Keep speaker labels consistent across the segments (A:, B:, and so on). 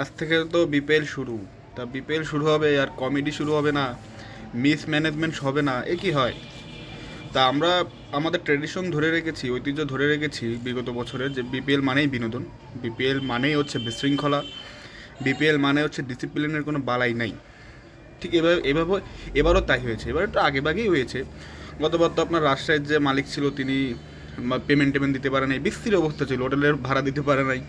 A: আজ থেকে তো বিপিএল শুরু। তা বিপিএল শুরু হবে আর কমেডি শুরু হবে না মিস ম্যানেজমেন্ট হবে না, এ কি হয়? তা আমরা আমাদের ট্রেডিশন ধরে রেখেছি, ঐতিহ্য ধরে রেখেছি বিগত বছরে যে বিপিএল মানেই বিনোদন। বিপিএল মানেই হচ্ছে বিশৃঙ্খলা। বিপিএল মানে হচ্ছে ডিসিপ্লিনের কোনো বালাই নাই। ঠিক এভাবে এভাবে, এবারও তাই হয়েছে। এবার একটু আগে আগেই হয়েছে। গতবার তো আপনার রাজশাহীর যে মালিক ছিল, তিনি পেমেন্ট টেমেন্ট দিতে পারে নাই বিস্তৃত অবস্থা ছিল, হোটেলের ভাড়া দিতে পারে নাই।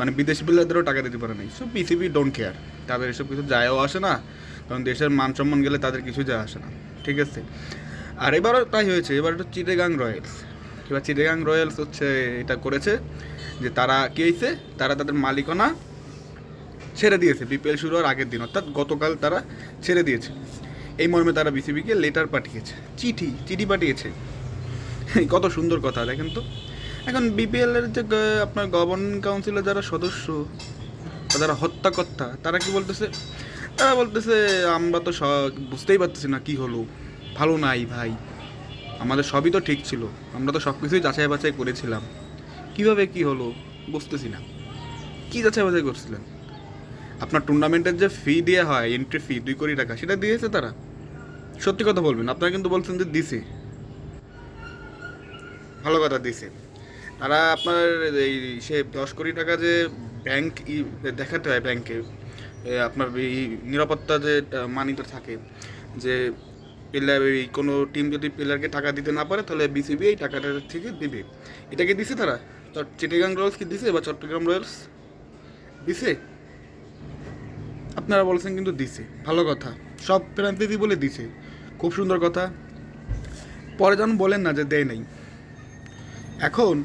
A: মানে বিদেশি প্লেয়ারদেরও টাকা দিতে পারে নাই। সো বিসিবি ডোন্ট কেয়ার তাদের এসব কিছু যায়ও আসে না, কারণ দেশের মান সম্মান গেলে তাদের কিছু যায় আসে না। ঠিক আছে? আর এবারও তাই হয়েছে, এবার একটু চিটেগাং রয়্যালস এবার চিটেগাং রয়্যালস হচ্ছে, এটা করেছে যে তারা কী হয়েছে? তারা তাদের মালিকানা ছেড়ে দিয়েছে। বিপিএল শুরু হওয়ার আগের দিন, অর্থাৎ গতকাল তারা ছেড়ে দিয়েছে। এই মর্মে তারা বিসিবিকে লেটার পাঠিয়েছে। চিঠি চিঠি পাঠিয়েছে। কত সুন্দর কথা, দেখেন তো। এখন বিপিএল এর যে আপনার গভর্নিং কাউন্সিলের যারা সদস্য যারা হত্যাকর্তা, তারা কি বলতেছে? তারা বলতেছে, আমরা তো বুঝতেই পারতেছি না কি হলো। ভালো নাই ভাই। আমাদের সবই তো ঠিক ছিল। আমরা তো সব কিছুই যাচাই বাছাই করেছিলাম। কীভাবে কি হলো বুঝতেছি না। কি যাচাই বাছাই করছিলেন? আপনার টুর্নামেন্টের যে ফি দেওয়া হয় এন্ট্রি ফি দুই কোটি টাকা, সেটা দিয়েছে তারা? সত্যি কথা বলবেন, আপনারা কিন্তু বলছেন যে দিছে। ভালো কথা দিছে। তারা আপনার এই সে দশ কোটি টাকা যে ব্যাংক দেখাতে হয় ব্যাংকে আপনার এই নিরাপত্তা যে মানিটা থাকে, যে প্লেয়ার এই কোনো টিম যদি প্লেয়ারকে টাকা দিতে না পারে, তাহলে বিসিবি এই টাকাটা থেকে দিবে। এটা কি দিছে তারা? চট- চিটাগাং রয়্যালস কি দিছে বা চট্টগ্রাম রয়্যালস দিছে? আপনারা বলছেন কিন্তু দিছে। ভালো কথা। সব ফ্রাঞ্চাইজি বলে দিছে। খুব সুন্দর কথা। পরে যেন বলেন না যে দেয় নাই। এখন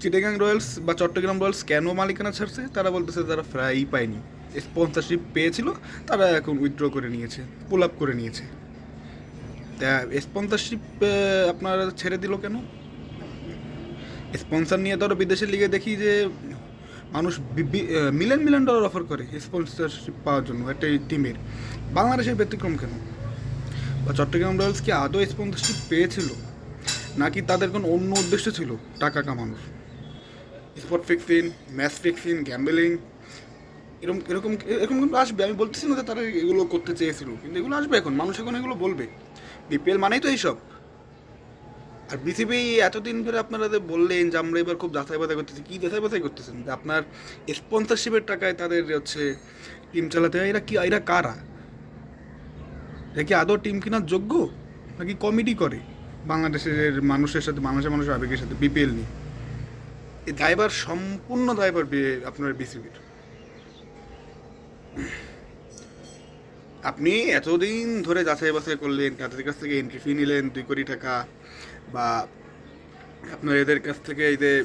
A: চিটাগাং রয়্যালস বা চট্টগ্রাম রয়্যালস কেন মালিকানা ছাড়ছে? তারা বলতেছে তারা ফ্রাই পায়নি। স্পন্সরশিপ পেয়েছিল, তারা এখন উইথড্র করে নিয়েছে পুল আপ করে নিয়েছে। তা স্পন্সরশিপ আপনারা ছেড়ে দিল কেন? স্পন্সর নিয়ে ধরো বিদেশের লিগে দেখি যে মানুষ মিলিয়ন মিলিয়ন ডলার অফার করে স্পন্সরশিপ পাওয়ার জন্য একটা টিমের বাংলাদেশের ব্যতিক্রম কেন? বা চট্টগ্রাম রয়্যালস কি আদৌ স্পন্সরশিপ পেয়েছিল? নাকি তাদের কোনো অন্য উদ্দেশ্য ছিল টাকা কামানোর? Spot fixing match fixing gambling এরকম এরকম এরকম কিন্তু আসবে। আমি বলতেছি না যে তারা এগুলো করতে চেয়েছিল, কিন্তু এগুলো আসবে এখন। মানুষ এখন এগুলো বলবে। বিপিএল মানেই তো এইসব। আর বিসিবি এতদিন ধরে আপনারা যে বললেন যে আমরা এবার খুব যাচাই বাছাই করতেছি, কী যাচাই বাছাই করতেছেন? যে আপনার স্পন্সরশিপের টাকায় তাদের হচ্ছে টিম চালাতে হয়, এরা কি, এরা কারা? এরা কি আদৌ টিম কেনার যোগ্য? নাকি কমেডি করে? বাংলাদেশের মানুষের সাথে মানুষের মানুষের আবেগের সাথে বিপিএল নিয়ে। এই দায়ভার সম্পূর্ণ দায়ভার বি- আপনার বিসিবির আপনি এতদিন ধরে যাচাই বাছাই করলেন, তাদের কাছ থেকে এন্ট্রি ফি নিলেন দুই কোটি টাকা বা আপনার এদের কাছ থেকে এই যে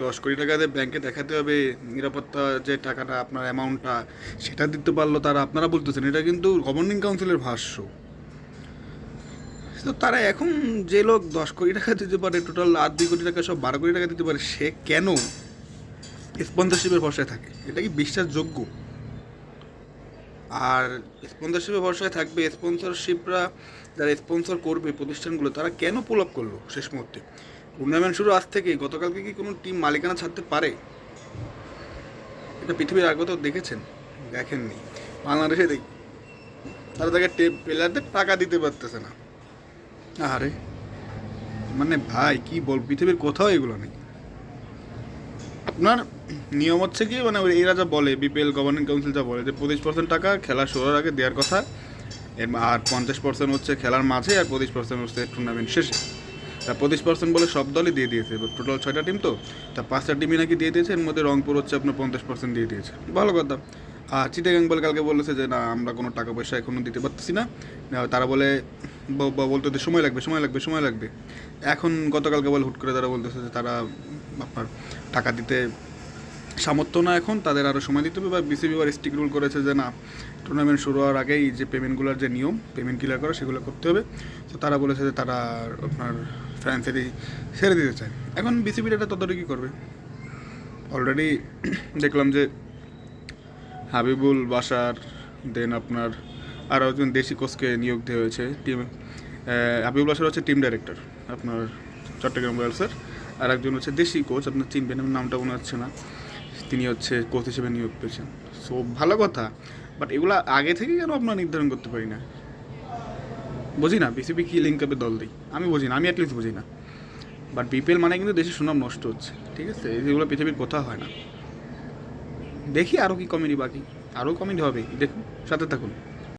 A: দশ কোটি টাকা যে ব্যাংকে দেখাতে হবে, নিরাপত্তা যে টাকাটা, আপনার অ্যামাউন্টটা সেটা দিতে পারল তারা, আপনারা বলতেছেন, এটা কিন্তু গভর্নিং কাউন্সিলের ভাষ্য। তো তারা এখন যে লোক দশ কোটি টাকা দিতে পারে টোটাল আট, দুই কোটি টাকা, সব বারো কোটি টাকা দিতে পারে, সে কেন স্পন্সরশিপের ভরসায় থাকে? এটা কি বিশ্বাসযোগ্য? আর স্পন্সরশিপের ভরসায় থাকবে স্পন্সরশিপরা যারা স্পন্সর করবে প্রতিষ্ঠানগুলো, তারা কেন পুল আপ করল শেষ মুহূর্তে? টুর্নামেন্ট শুরু আজ থেকে গতকালকে কি কোনো টিম মালিকানা ছাড়তে পারে? এটা পৃথিবীর আগে তো দেখেছেন, দেখেননি। বাংলাদেশে দেখ তারা তাকে প্লেয়ারদের টাকা দিতে পারতেছে না। আরে মানে ভাই, কি বল পৃথিবীর কোথাও এগুলো নেই। আপনার নিয়ম হচ্ছে কি মানে এরা যা বলে, বিপিএল গভর্নিং কাউন্সিল যা বলে, যে পঁচিশ পার্সেন্ট টাকা খেলা শুরুর আগে দেওয়ার কথা, এর আর পঞ্চাশ পার্সেন্ট হচ্ছে খেলার মাঝে, আর পঁচিশ পার্সেন্ট হচ্ছে টুর্নামেন্ট শেষে। তা পঁচিশ পার্সেন্ট বলে সব দলই দিয়ে দিয়েছে টোটাল ছয়টা টিম তো, তা পাঁচটা টিমই নাকি দিয়ে দিয়েছে, এর মধ্যে রংপুর হচ্ছে আপনার পঞ্চাশ পার্সেন্ট দিয়ে দিয়েছে। ভালো কথা। আর চিটাগাং বলে কালকে বলেছে যে, না, আমরা কোনো টাকা পয়সা এখনও দিতে পারতেছি না। তারা বলে, ব- বলতে সময় লাগবে সময় লাগবে সময় লাগবে। এখন গতকালকে বলে হুট করে তারা বলতেছে যে, তারা আপনার টাকা দিতে সামর্থ্য না এখন, তাদের আরও সময় দিতে হবে। বা বিসিবি আবার স্টিক রুল করেছে যে, না টুর্নামেন্ট শুরু হওয়ার আগেই যে পেমেন্টগুলোর যে নিয়ম পেমেন্ট ক্লিয়ার করা, সেগুলো করতে হবে। তো তারা বলেছে যে, তারা আপনার ফ্রান্সেরই ছেড়ে দিতে চায়। এখন বিসিবির এটা ততটুকু করবে। অলরেডি দেখলাম যে হাবিবুল বাসার দেন আপনার আরও একজন দেশি কোচকে নিয়োগ দেওয়া হয়েছে টিম হাবিবুল বাসার হচ্ছে টিম ডাইরেক্টর আপনার চট্টগ্রাম রয়্যালসের আর একজন হচ্ছে দেশি কোচ আপনার চিনবেন নামটা মনে হচ্ছে না। তিনি হচ্ছে কোচ হিসেবে নিয়োগ পেয়েছেন। সো ভালো কথা বাট এগুলো আগে থেকে কেন আপনারা নির্ধারণ করতে পারি না? বুঝি না বিসিবি কী লিঙ্ক আপে দল দিই? আমি বুঝি না, আমি অ্যাটলিস্ট বুঝি না। বাট বিপিএল মানে কিন্তু দেশের সুনাম নষ্ট হচ্ছে, ঠিক আছে? এগুলো পৃথিবীর কথা হয় না। দেখি আরও কি কমেডি বাকি। আরও কমেডি হবে দেখুন সাথে থাকুন।